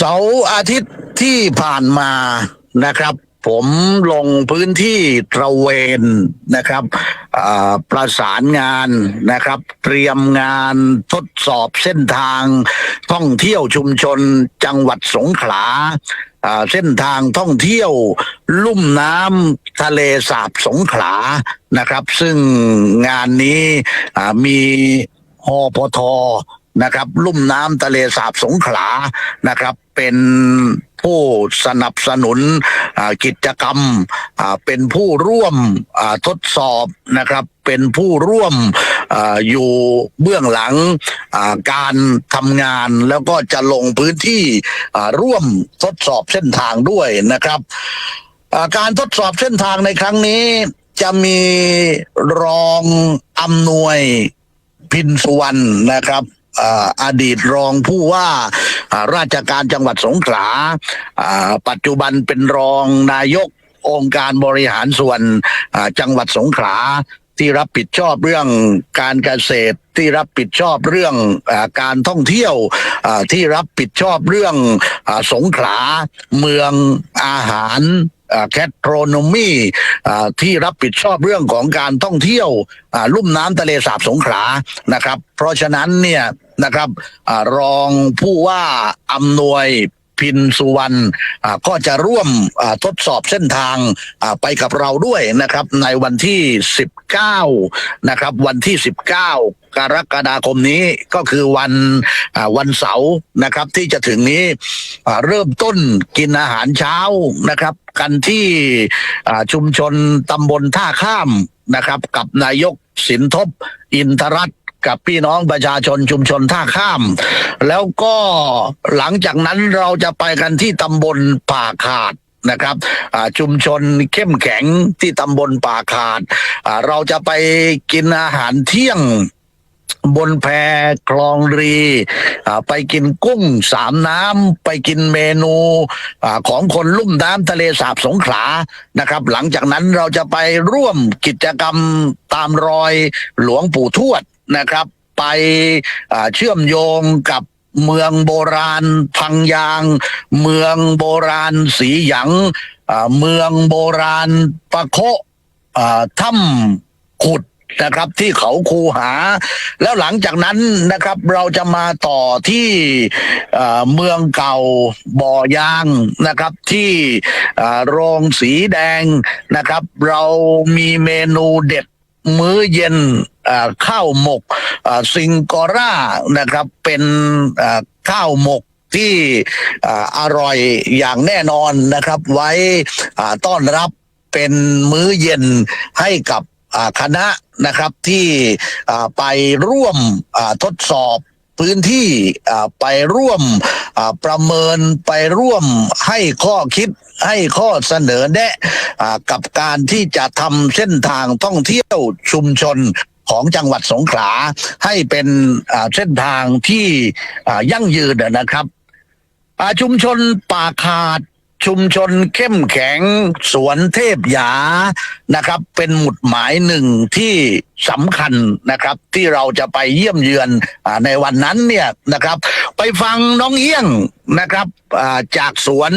เสาร์อาทิตย์ที่ผ่านมานะครับ ผมลงพื้นที่ตระเวนนะครับประสานงานนะครับ เตรียมงานทดสอบเส้นทางท่องเที่ยวชุมชนจังหวัดสงขลาเส้นทางท่องเที่ยวลุ่มน้ำทะเลสาบสงขลานะครับ ซึ่งงานนี้มีหอพท นะครับ ลุ่มน้ำทะเลสาบสงขลานะครับ เป็นผู้สนับสนุนกิจกรรมเป็นผู้ร่วมทดสอบนะครับ เป็นผู้ร่วมออยู่เบื้องหลังการทำงานแล้วก็จะลงพื้นที่ร่วมทดสอบเส้นทางด้วยนะครับการทดสอบเส้นทางในครั้งนี้จะมีรองอำนวยพินสุวรรณนะครับ อดีตรองผู้ว่าราชการจังหวัดสงขลาปัจจุบันเป็นรองนายกองค์การบริหารส่วนจังหวัดสงขลาที่รับผิดชอบเรื่องการเกษตรที่รับผิดชอบเรื่องอการท่องเที่ยวที่รับผิดชอบเรื่องอสงขลาเมืองอาหารแคทโรนมีที่รับผิดชอบเรื่องของการท่องเที่ยวลุ่มน้ำทะเลสาบสงขลานะครับ เพราะฉะนั้นเนี่ย นะครับอรองผู้ว่าอำนวยพินสุวรรณก็จะร่วมทดสอบเส้นทางไปกับเราด้วยนะครับ ในวันที่ 19 นะครับ วันที่ 19กรกฎาคมนี้ก็คือวันวันเสาร์นะครับ ที่จะถึงนี้เริ่มต้นกินอาหารเช้านะครับ กันที่ชุมชนตำบลท่าข้ามนะครับ กับนายกสินทบอินทรัต กับพี่น้องประชาชนชุมชนท่าข้าม แล้วก็หลังจากนั้นเราจะไปกันที่ตำบลป่าขาดนะครับชุมชนเข้มแข็งที่ตำบลป่าขาด เราจะไปกินอาหารเที่ยงบนแพคลองรี ไปกินกุ้งสามน้ำไปกินเมนูอของคนลุ่มน้ำทะเลสาบสงขลานะครับ หลังจากนั้นเราจะไปร่วมกิจกรรมตามรอยหลวงปู่ทวด นะครับ ไปเชื่อมโยงกับเมืองโบราณพังยาง เมืองโบราณสีหยังเมืองโบราณปะโคะถ้ำขุดนะครับที่เขาคูหา แล้วหลังจากนั้นนะครับเราจะมาต่อที่เมืองเก่าบ่อยางนะครับที่โรงสีแดงนะครับ เรามีเมนูเด็ด มื้อเย็นข้าวหมกซิงกอร่านะครับเป็นข้าวหมกที่อร่อยอย่างแน่นอนนะครับ ไว้ต้อนรับเป็นมื้อเย็นให้กับคณะนะครับที่ไปร่วมทดสอบพื้นที่ไปร่วมประเมินไปร่วมให้ข้อคิด ให้ข้อเสนอแนะกับการที่จะทำเส้นทางท่องเที่ยวชุมชนของจังหวัดสงขลาให้เป็นเส้นทางที่ยั่งยืนนะครับชุมชนป่าขาด ชุมชนเข้มแข็งสวนเทพยานะครับ เป็นหมุดหมายหนึ่งที่สำคัญนะครับ ที่เราจะไปเยี่ยมเยือนอในวันนั้นเนี่ยนะครับ ไปฟังน้องเอี้ยงนะครับจากสวน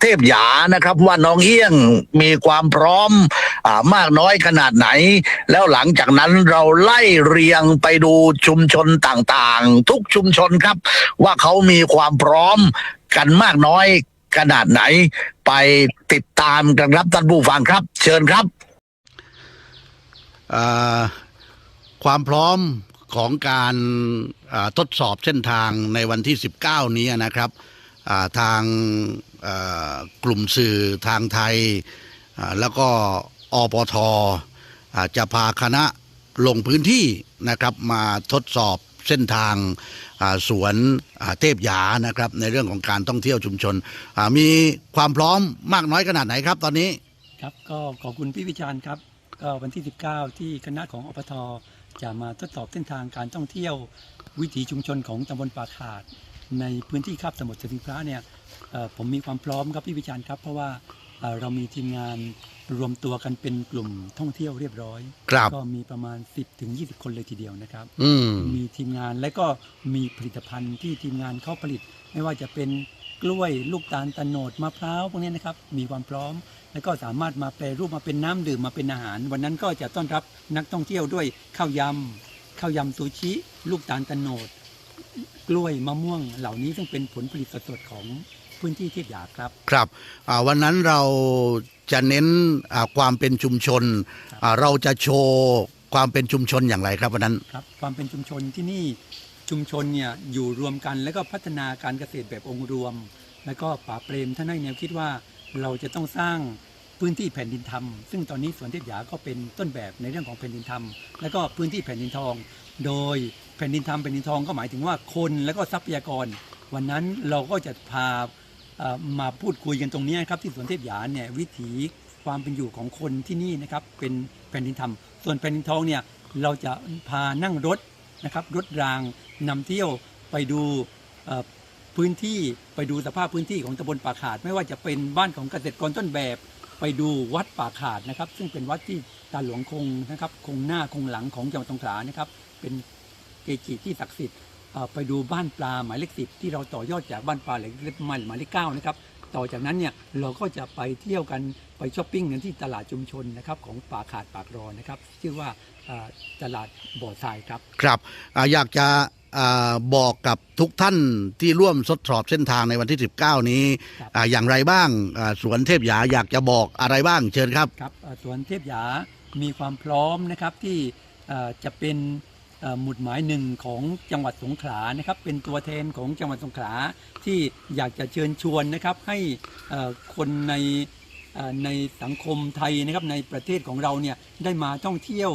เทพยานะครับว่าน้องเอี้ยงมีความพร้อมอมากน้อยขนาดไหน แล้วหลังจากนั้นเราไล่เรียงไปดูชุมชนต่างๆ ทุกชุมชนครับ ว่าเขามีความพร้อมกันมากน้อย ขนาดไหน ไปติดตามกันครับท่านผู้ฟังครับ เชิญครับความพร้อมของการทดสอบเส้นทางในวันที่ 19 นี้นะครับทางกลุ่มสื่อทางไทย แล้วก็อปทอจะพาคณะลงพื้นที่นะครับมาทดสอบเส้นทาง สวนเทพยานะครับ ในเรื่องของการท่องเที่ยวชุมชน มีความพร้อมมากน้อยขนาดไหนครับตอนนี้ ครับก็ขอบคุณพี่วิจารณ์ครับ ก็วันที่ 19 ที่คณะของอปทจะมาทดสอบเส้นทางการท่องเที่ยววิถีชุมชนของตำบลป่าขาด ในพื้นที่คาบสมุทรสงขลาเนี่ยผมมีความพร้อมครับพี่วิจารณ์ครับ เพราะว่า เอ่อเรามีทีมงานรวมตัวกันเป็นกลุ่มท่องเที่ยวเรียบร้อยครับก็มีประมาณ 10ถึง20 คนเลยทีเดียวนะครับอืมมีทีมงานและก็มีผลิตภัณฑ์ที่ทีมงานเขาผลิต ไม่ว่าจะเป็นกล้วยลูกตาลตะโนดมะพร้าวพวกนี้นะครับมีความพร้อม แล้วก็สามารถมาแปรรูปมาเป็นน้ำดื่มมาเป็นอาหาร วันนั้นก็จะต้อนรับนักท่องเที่ยวด้วยข้าวยำข้าวยำซูชิ ลูกตาลตะโนด กล้วยมะม่วงเหล่านี้ซึ่งเป็นผลผลิตสดๆของ พื้นที่เทียบหยาครับ ครับอ่าวันนั้นเราจะเน้นอ่าความเป็นชุมชนอ่าเราจะโชว์ความเป็นชุมชนอย่างไรครับวันนั้นครับความเป็นชุมชนที่นี่ชุมชนเนี่ยอยู่รวมกันแล้วก็พัฒนาการเกษตรแบบองค์รวม แล้วก็ป๋าเปรมท่านให้แนวคิดว่าเราจะต้องสร้างพื้นที่แผ่นดินธรรม ซึ่งตอนนี้สวนเทพหยาก็เป็นต้นแบบในเรื่องของแผ่นดินธรรม แล้วก็พื้นที่แผ่นดินทอง โดยแผ่นดินธรรมแผ่นดินทองก็หมายถึงว่าคนแล้วก็ทรัพยากร วันนั้นเราก็จะพาเอ่อ มาพูดคุยกันตรงนี้ครับที่สวนเทพหยาเนี่ยวิถีความเป็นอยู่ของคนที่นี่นะครับเป็นแผ่นดินธรรม ส่วนแผ่นดินทองเนี่ยเราจะพานั่งรถนะครับรถรางนำเที่ยวไปดูพื้นที่ไปดูสภาพพื้นที่ของตำบลป่าขาด ไม่ว่าจะเป็นบ้านของเกษตรกรต้นแบบ ไปดูวัดป่าขาดนะครับ ซึ่งเป็นวัดที่ตาหลวงคงนะครับคงหน้าคงหลังของจังหวัดสงขลานะครับ เป็นเกจิที่ศักดิ์สิทธิ์ ไปดูบ้านปลาหมายเลขสิบที่เราต่อยอดจากบ้านปลาหมายเลขหมายเลขเก้านะครับต่อจากนั้นเนี่ยเราก็จะไปเที่ยวกันไปช้อปปิ้งกันที่ตลาดชุมชนนะครับของป่าขาดปากรอนะครับชื่อว่าเอ่อตลาดบ่อทรายครับครับอาอยากจะอาบอกกับทุกท่านที่ร่วมทดสอบเส้นทางในวันที่ 19 นี้ครับอาอย่างไรบ้างอ่าสวนเทพหยาอยากจะบอกอะไรบ้างเชิญครับครับเอ่อสวนเทพหยามีความพร้อมนะครับที่เอ่อจะเป็นเอ่อ หมุดหมายหนึ่งของจังหวัดสงขลานะครับเป็นตัวแทนของจังหวัดสงขลาที่อยากจะเชิญชวนนะครับให้คนในในสังคมไทยนะครับในประเทศของเราเนี่ยได้มาท่องเที่ยว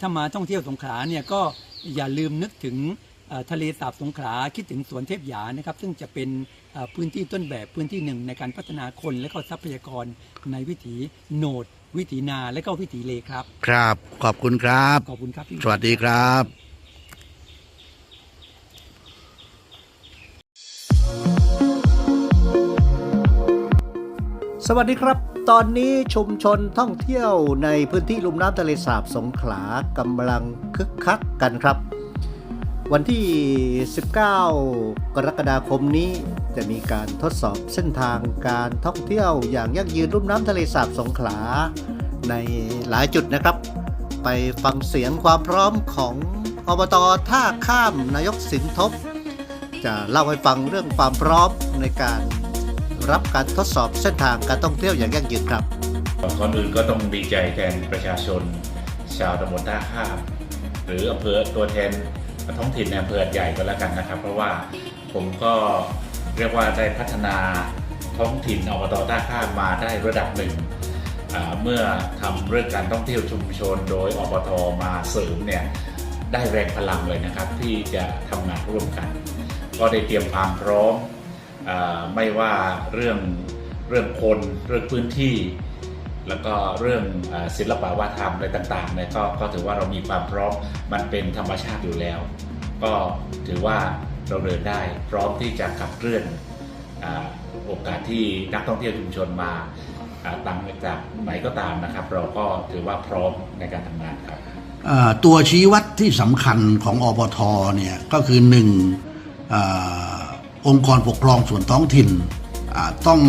ถ้ามาท่องเที่ยวสงขลาเนี่ยก็อย่าลืมนึกถึงทะเลสาบสงขลาคิดถึงสวนเทพหยานะครับ ซึ่งจะเป็นพื้นที่ต้นแบบพื้นที่หนึ่งในการพัฒนาคนและก็ทรัพยากรในวิถีโหนด วิถีนาและก็วิถีเลครับ ครับ ขอบคุณครับ ขอบคุณครับพี่สวัสดีครับสวัสดีครับ ตอนนี้ชุมชนท่องเที่ยวในพื้นที่ลุ่มน้ำทะเลสาบสงขลากำลังคึกคักกันครับ วันที่ 19 กรกฎาคมนี้จะมีการทดสอบเส้นทางการท่องเที่ยวอย่างยั่งยืนลุ่มน้ำทะเลสาบสงขลา ในหลายจุดนะครับ ไปฟังเสียงความพร้อมของอบตท่าข้ามนายกสินทบ จะเล่าให้ฟังเรื่องความพร้อมในการรับการทดสอบเส้นทางการท่องเที่ยวอย่างยั่งยืนครับก่อนอื่นก็ต้องดีใจแทนประชาชน ชาวตำบลท่าข้าม หรืออำเภอตัวแทน ท้องถิ่นในอำเภอใหญ่ก็แล้วกันนะครับ เพราะว่าผมก็เรียกว่าได้พัฒนาท้องถิ่นอบตท่าข้ามมาได้ระดับหนึ่งเมื่อทำเรื่องการท่องเที่ยวชุมชน โดยอบตมาเสริมเนี่ยได้แรงพลังเลยนะครับ ที่จะทำงานร่วมกัน ก็ได้เตรียมความพร้อมอไม่ว่าเรื่องเรื่องคนเรื่องพื้นที่ แล้วก็เรื่องศิลปะวัฒนธรรมอะไรต่างๆเนี่ยก็ก็ถือว่าเรามีความพร้อมมันเป็นธรรมชาติอยู่แล้ว ก็ถือว่าเราเดินได้พร้อมที่จะขับเคลื่อนโอกาสที่นักท่องเที่ยวชุมชนมาอ่าตั้งจากไหนก็ตามนะครับ เราก็ถือว่าพร้อมในการทำงานครับตัวชี้วัดที่สำคัญของอบทเนี่ยก็คือหนึ่งอองค์กรปกครองส่วนท้องถิ่นต้อง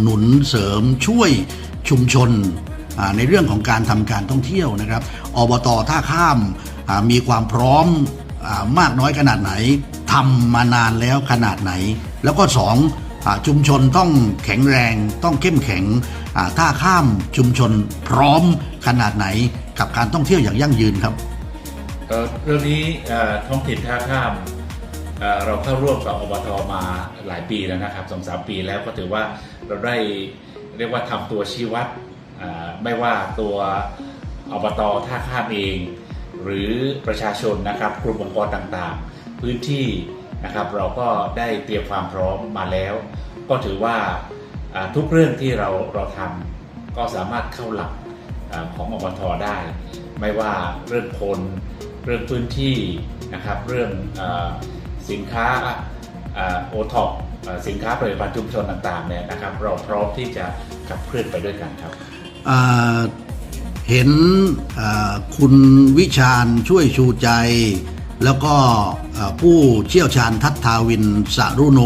หนุนเสริมช่วย ชุมชนในเรื่องของการทำการท่องเที่ยวนะครับอบตท่าข้ามมีความพร้อมอมากน้อยขนาดไหนทำมานานแล้วขนาดไหน แล้วก็สองอชุมชนต้องแข็งแรงต้องเข้มแข็งท่าข้ามชุมชนพร้อมขนาดไหนกับการท่องเที่ยวอย่างยั่งยืนครับเเรื่องนี้ท้องถิ่นท่าข้ามเเราเข้าร่วมกับอบทมาหลายปีแล้วนะครับสองสามปีแล้วก็ถือว่าเราได้ เรียกว่าทำตัวชี้วัดไม่ว่าตัวอบตท่าข้ามเอง หรือประชาชนนะครับกลุ่มองค์กรต่างๆ พื้นที่นะครับเราก็ได้เตรียมความพร้อมมาแล้ว ก็ถือว่าทุกเรื่องที่เราเราทำก็สามารถเข้าหลักอของอบทได้ ไม่ว่าเรื่องคน เรื่องพื้นที่นะครับ เรื่องอสินค้าโอท็อป สินค้าผลิตภัณฑ์ชุมชนต่างๆเนี่ยนะครับ เราพร้อมที่จะขับเคลื่อนไปด้วยกันครับเห็นคุณวิชาญช่วยชูใจ แล้วก็ผู้เชี่ยวชาญทัศทาวินสารุโน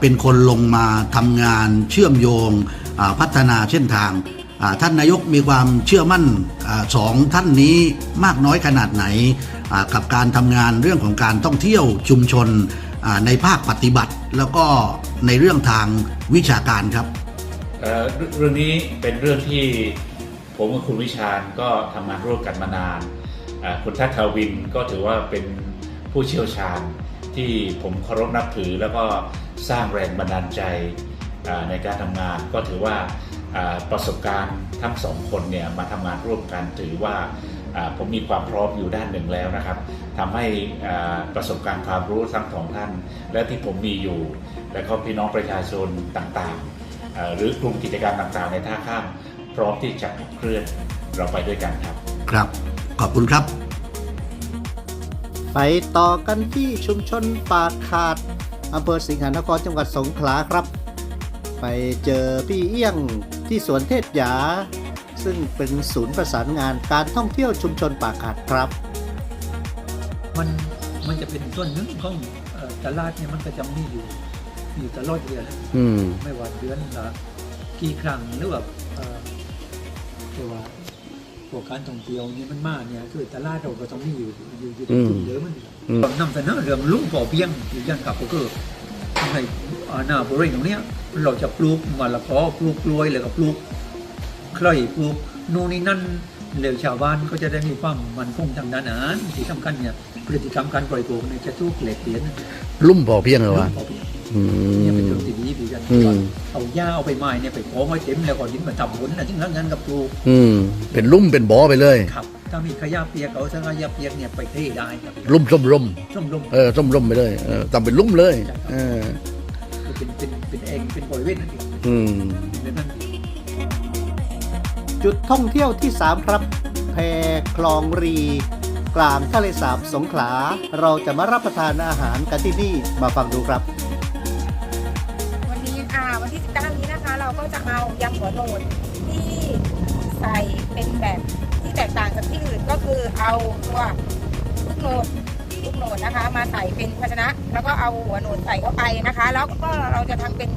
เป็นคนลงมาทำงานเชื่อมโยงพัฒนาเส้นทาง ท่านนายกมีความเชื่อมั่นอสองท่านนี้มากน้อยขนาดไหน กับการทำงานเรื่องของการท่องเที่ยวชุมชน ในภาคปฏิบัติ แล้วก็ในเรื่องทางวิชาการครับเเรื่องนี้เป็นเรื่องที่ผมกับคุณวิชาญก็ทำงานร่วมกันมานาน คุณทัศทวินก็ถือว่าเป็นผู้เชี่ยวชาญที่ผมเคารพนับถือแล้วก็สร้างแรงบันดาลใจในการทำงานก็ถือว่าประสบการณ์ทั้งสองคนเนี่ยมาทำงานร่วมกันถือว่า ผมมีความพร้อมอยู่ด้านหนึ่งแล้วนะครับทำให้อ่าประสบการณ์ความรู้ทั้งสองท่าน และที่ผมมีอยู่ และก็พี่น้องประชาชนต่างๆเอ่อหรือกลุ่มกิจกรรมต่างๆ ในท่าข้าม พร้อมที่จะขับเคลื่อนเราไปด้วยกันครับ ครับ ขอบคุณครับ ไปต่อกันที่ชุมชนปากขาดอำเภอสิงหานครจังหวัดสงขลาครับ ไปเจอพี่เอี้ยงที่สวนเทศหยา ซึ่งเป็นศูนย์ประสานงานการท่องเที่ยวชุมชนปากขาดครับ มันมันจะเป็นส่วนหนึ่งของเอ่อตลาดเนี่ยมันก็จะมีอยู่มีอยู่ตลอดเดือน อืม ไม่ว่าเดือนละกี่ครั้งหรือว่าเอ่อเรียกว่าพวกการท่องเที่ยวเนี่ยมันมากเนี่ยคือตลาดเราก็ต้องมีอยู่อยู่อยู่อืมทุกเดือนมันอืมนำเสนอเรื่องลุ่มพอเพียงอยู่อยังกับก็คือในอ่าหน้าบริเวณตรงเนี้ยเราจะปลูกมะละกอปลูกกล้วยแล้วก็ปลูก ใครปลูกนู่นนี่นั่นเดี๋ยวชาวบ้านก็จะได้มีความมันคงทางด้านอาหารที่สำคัญเนี่ยพฤติกรรมการปล่อยตัวเนี่ยจะถูกเกลดเปลี่ยนลุ่มพอเพียงเหรอวะพอเพียงอืเนี่ยเป็นมเรื่องที่ดีดีกันอืมเอาหญ้าเอาใบไม้เนี่ยไปโพงไว้เต็มแล้วก็ดินมาทำผลนะจึงทั้งนั้นกับปลูกอืมเป็นลุ่มเป็นบ่อไปเลยครับถ้ามีขยะเปียกเอาถ้าขยะเปียกเนี่ยไปเทได้ครับลุ่มส้มร่มช่วงลมเออส้มร่มไปเลยเออทำเป็นลุ่มเลยเออเป็นเป็นเป็นเองเป็นบริเวณนั่นเองอืมเป็นนั่นเอง จุดท่องเที่ยวที่ 3 ครับ แพคลองรี กลางทะเลสาบสงขลา เราจะมารับประทานอาหารกันที่นี่มาฟังดูครับ วันนี้อ่าวันที่ 19 นี้นะคะ เราก็จะเอายำหัวโหนดที่ใส่เป็นแบบที่แตกต่างจากที่อื่นก็คือเอาตัวลูกโหนดลูกโหนดนะคะ มาใส่เป็นภาชนะ แล้วก็เอาหัวโหนดใส่เข้าไปนะคะ แล้วก็เราจะทำเป็น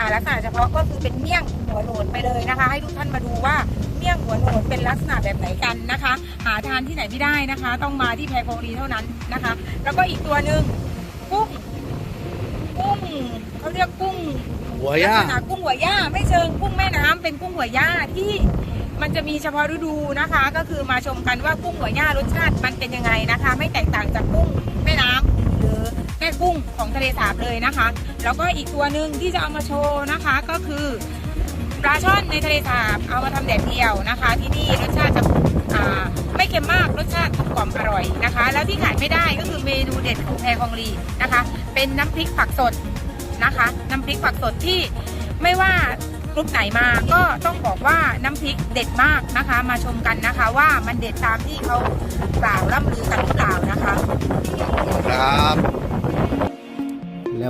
อ่าลักษณะเฉพาะก็คือเป็นเมี่ยงหัวโหนดไปเลยนะคะ ให้ทุกท่านมาดูว่าเมี่ยงหัวโหนดเป็นลักษณะแบบไหนกันนะคะ หาทานที่ไหนไม่ได้นะคะ ต้องมาที่แพรคงรีเท่านั้นนะคะ แล้วก็อีกตัวหนึ่งกุ้งกุ้งเขาเรียกกุ้งหัวย่าลักษณะกุ้งหัวย่าไม่เชิงกุ้งแม่น้ำเป็นกุ้งหัวย่าที่มันจะมีเฉพาะฤดูนะคะ ก็คือมาชมกันว่ากุ้งหัวย่ารสชาติมันเป็นยังไงนะคะ ไม่แตกต่างจากกุ้ง ของทะเลสาบเลยนะคะ แล้วก็อีกตัวหนึ่งที่จะเอามาโชว์นะคะก็คือปลาช่อนในทะเลสาบเอามาทำแดดเดียวนะคะ ที่นี่รสชาติจะไม่เค็มมากรสชาติกลมอร่อยนะคะ แล้วที่ขายไม่ได้ก็คือเมนูเด็ดของแพรคองลีนะคะ เป็นน้ำพริกผักสดนะคะ น้ำพริกผักสดที่ไม่ว่ากรุ๊ปไหนมาก็ต้องบอกว่าน้ำพริกเด็ดมากนะคะ มาชมกันนะคะว่ามันเด็ดตามที่เขากล่าวร่ำลือกันหรือเปล่านะคะ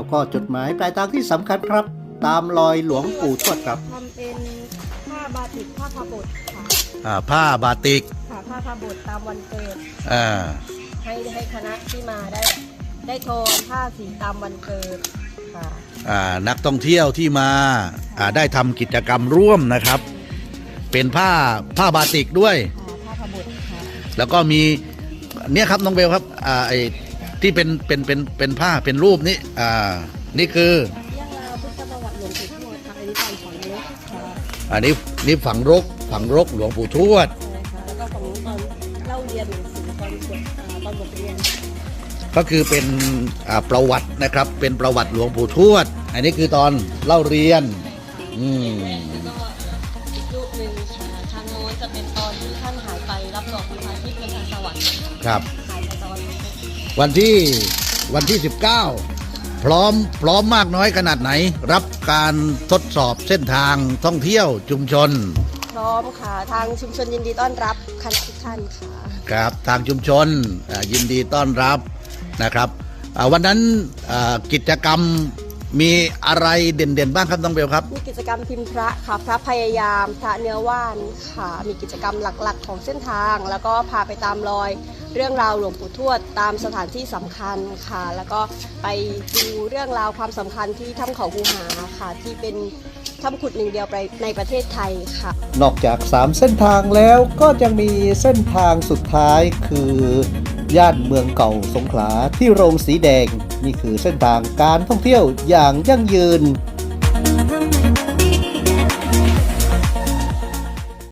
แล้วก็จุดหมายปลายทางที่สำคัญครับ ตามรอยหลวงปู่ทวดครับทำเป็นผ้าบาติกผ้าพาบทค่ะอ่าผ้าบาติกค่ะผ้าพาบทตามวันเกิด อ่าให้ให้คณะที่มาได้ ได้โทนผ้าสีตามวันเกิดค่ะอ่านักท่องเที่ยวที่มาอ่าได้ทำกิจกรรมร่วมนะครับ เป็นผ้าผ้าบาติกด้วย ค่ะผ้าพาบทค่ะ แล้วก็มีเนี่ยครับน้องเบลครับอ่าไอ้ ที่เป็นเป็นเป็นเป็นผ้าเป็นรูปนี้อ่านี่คือเรื่องราวพุทธประวัติหลวงปู่ทวดค่ะอันนี้ตามฝังเล็กค่ะอันนี้นี่ฝังรกฝังรกหลวงปู่ทวด ใช่ค่ะแล้วก็ของตอนเล่าเรียนหนังสือตอนบทอ่าตอนบทเรียนก็คือเป็นอ่าประวัตินะครับ เป็นประวัติหลวงปู่ทวด อันนี้คือตอนเล่าเรียน อืมแล้วก็อีกรูปหนึ่งค่ะทางโน้นจะเป็นตอนที่ท่านหายไปรับรองนะคะที่เป็นทางสวรรค์ ครับหายไปตอน วันที่วันที่ 19 พร้อมพร้อมมากน้อยขนาดไหน รับการทดสอบเส้นทางท่องเที่ยวชุมชน พร้อมค่ะ ทางชุมชนยินดีต้อนรับคณะทุกท่านค่ะครับทางชุมชนอ่ายินดีต้อนรับนะครับอ่าวันนั้นอ่ากิจกรรม มีอะไรเด่นๆบ้างครับน้องเบลครับ มีกิจกรรมพิมพ์พระค่ะพระพยายามพระเนื้อว่านค่ะ มีกิจกรรมหลักๆ ของเส้นทาง แล้วก็พาไปตามรอย เรื่องราวหลวงปู่ทวดตามสถานที่สำคัญค่ะ แล้วก็ไปดูเรื่องราวความสำคัญที่ถ้ำเขาภูหาค่ะ ที่เป็นถ้ำขุดหนึ่งเดียวในประเทศไทยค่ะ นอกจาก 3 เส้นทางแล้วก็ยังมีเส้นทางสุดท้ายคือย่านเมืองเก่าสงขลาที่โรงสีแดง นี่คือเส้นทางการท่องเที่ยวอย่างยั่งยืน